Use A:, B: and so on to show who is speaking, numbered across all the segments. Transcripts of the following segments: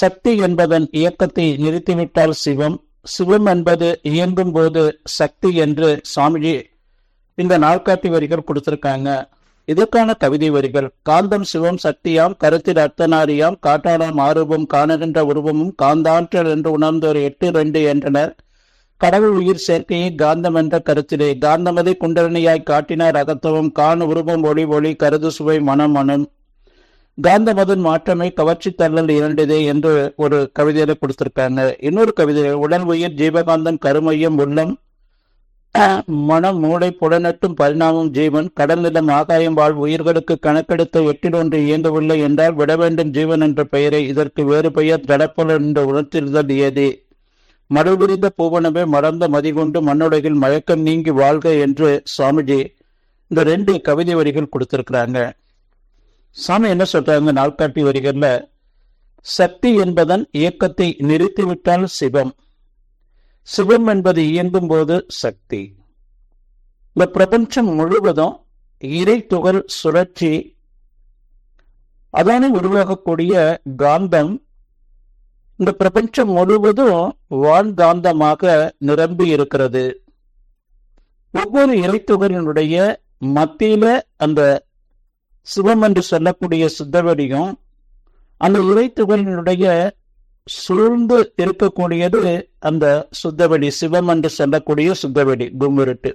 A: சக்தி என்பதன் இயக்கத்தை நிறுத்திவிட்டால் சிவம். சிவம் என்பது இயங்கும் போது சக்தி என்று சுவாமிஜி இந்த நாற்காட்டி வரிகள் கொடுத்திருக்காங்க. இதற்கான கவிதை வரிகள். காந்தம் சிவம் சக்தியாம் கருத்தில் அர்த்தநாரியாம் காட்டாளாம் ஆரூபம் காணுகின்ற உருவமும் காந்தாற்றல் என்று உணர்ந்தோர் எட்டு ரெண்டு என்றனர். கடவுள் உயிர் சேர்க்கையை காந்தம் என்ற கருத்திலே காந்தமதை குண்டலனியாய் காட்டினார் அகத்துவம் காண உருவம் ஒளி ஒளி கருது சுவை மனம் மனம். காந்தமதன் மாற்றமே கவர்ச்சி தள்ளல் இரண்டதே என்று ஒரு கவிதையில கொடுத்திருக்காங்க. இன்னொரு கவிதை உடல் உயிர் ஜீவகாந்தன் கருமையம் உள்ளம் மனம் மூளை புலனட்டும் பரிணாமம் ஜீவன் கடல் நிலம் ஆகாயம் வாழ் உயிர்களுக்கு கணக்கெடுத்து எட்டிலொன்று இயங்கவில்லை என்றால் விட வேண்டும் ஜீவன் என்ற பெயரை. இதற்கு வேறு பெயர் தடப்பல் என்ற உணர்த்திருதல் ஏதே? மறுபுரிந்த பூவனமே மறந்த மதிகொண்டு மண்ணுலகில் மயக்கம் நீங்கி வாழ்க என்று சுவாமிஜி இந்த ரெண்டு கவிதை வரிகள் கொடுத்திருக்கிறாங்க. சாமி என்ன சொல்றாங்க நாள்காட்டி வரிகள்ல சக்தி என்பதன் இயக்கத்தை நிறுத்திவிட்டால் சிவம். சிவம் என்பது இயங்கும் போது சக்தி. இந்த பிரபஞ்சம் முழுவதும் இறை துகள் சுழற்சி அதானே உருவாகக்கூடிய காந்தம். இந்த பிரபஞ்சம் முழுவதும் வாழ்காந்தமாக நிரம்பி இருக்கிறது. ஒவ்வொரு இறைத்துகளினுடைய மத்தியில அந்த சிவம் என்று சொல்லக்கூடிய சித்தவடியும் அந்த உரைத்துகளினுடைய சூழ்ந்து இருக்கக்கூடியது அந்த சுத்தவெளி சிவம் என்று சொல்லக்கூடிய சுத்தவெளி கும்மிருட்டு.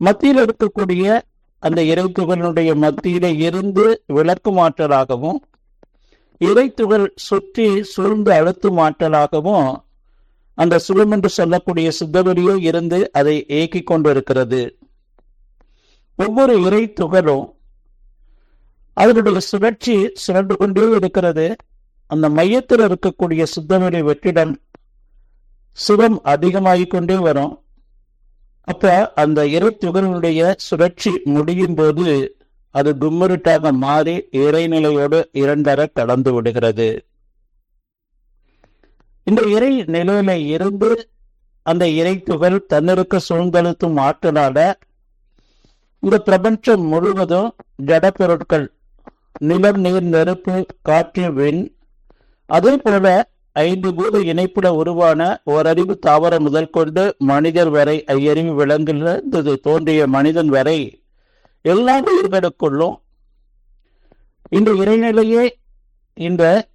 A: மத்தியில் இருக்கக்கூடிய அந்த இறைத்துகளினுடைய மத்தியில இருந்து விளக்கு மாற்றலாகவும் இறைத்துகள் சுற்றி சூழ்ந்து அழுத்தும் ஆற்றலாகவும் அந்த சுகம் என்று சொல்லக்கூடிய சுத்தவெளியோ இருந்து அதை இயக்கிக் கொண்டிருக்கிறது. ஒவ்வொரு இறை துகளும் அதனுடைய சுழற்சி சுழன்று கொண்டே இருக்கிறது. அந்த மையத்தில் இருக்கக்கூடிய சுத்தவெளி வெற்றிடம் சுகம் அதிகமாகிக் கொண்டே வரும். அப்ப அந்த இருத்துகளுடைய சுழற்சி முடியும் போது அது கும்முருட்டாக மாறி இறைநிலையோடு இரண்டர கடந்து விடுகிறது. இந்த இறை நிலையில இருந்து அந்த இறை துகள் தன்னிருக்க சூழ்ந்தழுத்தும் ஆற்றலால இந்த பிரபஞ்சம் முழுவதும் ஜட பொருட்கள் நிலம் நீர் நெருப்பு காற்று விண் அதே போல ஐந்து பூத இணைப்புல உருவான ஓரறிவு தாவரம் முதல் கொண்டு மனிதர் வரை ஐயறிவு விலங்கிலிருந்து தோன்றிய மனிதன் வரை எல்லா உயிர்களுக்குள்ளும் இந்த இறைநிலையே இந்த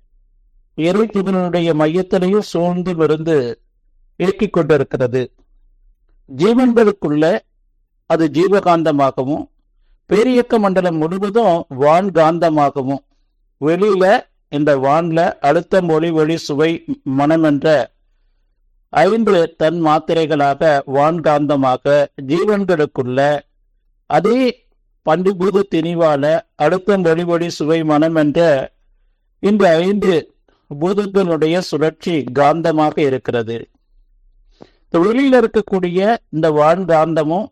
A: இறைத்தினுடைய மையத்திலேயே சூழ்ந்து விருந்து இயக்கிக் கொண்டிருக்கிறது. ஜீவன்களுக்குள்ள அது ஜீவகாந்தமாகவும் பேரியக்க மண்டலம் முழுவதும் வான்காந்தமாகவும் வெளியில இந்த வான்ல அழுத்தம் ஒளி ஒளி சுவை மனம் என்ற ஐந்து தன் மாத்திரைகளாக வான்காந்தமாக ஜீவன்களுக்குள்ள அதே பண்டிபூத திணிவால அழுத்தம் ஒளி ஒளி சுவை மனம் என்ற இந்த ஐந்து பூதங்களுடைய சுழற்சி காந்தமாக இருக்கிறது. தொழிலில் இருக்கக்கூடிய இந்த வான்காந்தமும்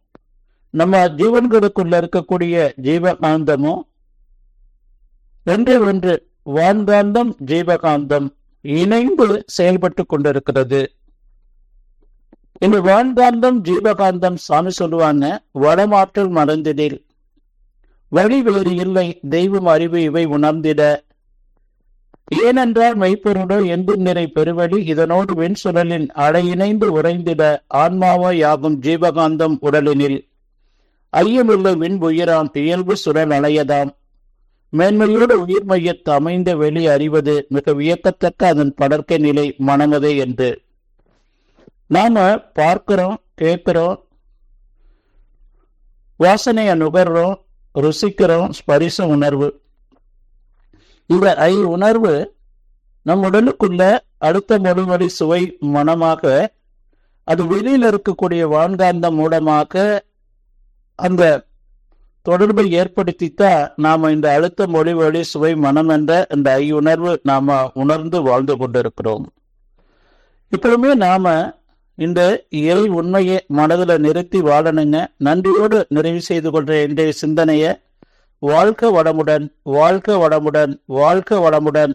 A: நம்ம ஜீவன்களுக்குள்ள இருக்கக்கூடிய ஜீவகாந்தமும் ரெண்டு ஒன்று வான்காந்தம் ஜீவகாந்தம் இணைந்து செயல்பட்டு கொண்டிருக்கிறது. இந்த வான்காந்தம் ஜீவகாந்தம் சாமி சொல்லுவாங்க வடமாற்றல் மறந்திடில். வழி வேறு இல்லை தெய்வம் அறிவு இவை உணர்ந்திட. ஏனென்றால் மெய்ப்பொருளோ எந்த நிறை பெருவழி இதனோடு வெண் சுழலின் அடையிணைந்து உறைந்திட. ஆன்மாவோ யாகும் ஜீவகாந்தம் உடலினில். ஐயமுள்ள விண் உயிராம் இயல்பு சுரன் அலையதாம் மேன்மையோடு உயிர் மையத்து அமைந்த வெளி அறிவது மிக வியக்கத்தக்க அதன் படர்க்கை நிலை மனமதே என்று. நாம பார்க்கிறோம் கேட்கிறோம் வாசனைய நுகர்றோம் ருசிக்கிறோம் ஸ்பரிச உணர்வு. இந்த ஐ உணர்வு நம் உடலுக்குள்ள அடுத்த மறுமொழி சுவை மனமாக அது வெளியில் இருக்கக்கூடிய வான்காந்தம் மூலமாக அந்த தொடர்பை ஏற்படுத்தித்தான் நாம இந்த அழுத்த மொழி வழி சுவை மனம் என்ற இந்த ஐ உணர்வு நாம உணர்ந்து வாழ்ந்து கொண்டிருக்கிறோம். இப்பவுமே நாம இந்த இறை உண்மையை மனதில் நிறுத்தி வாழணுங்க. நன்றியோடு நிறைவு செய்து கொள்ற இன்றைய சிந்தனையை வாழ்க வளமுடன் வாழ்க வளமுடன் வாழ்க வளமுடன்.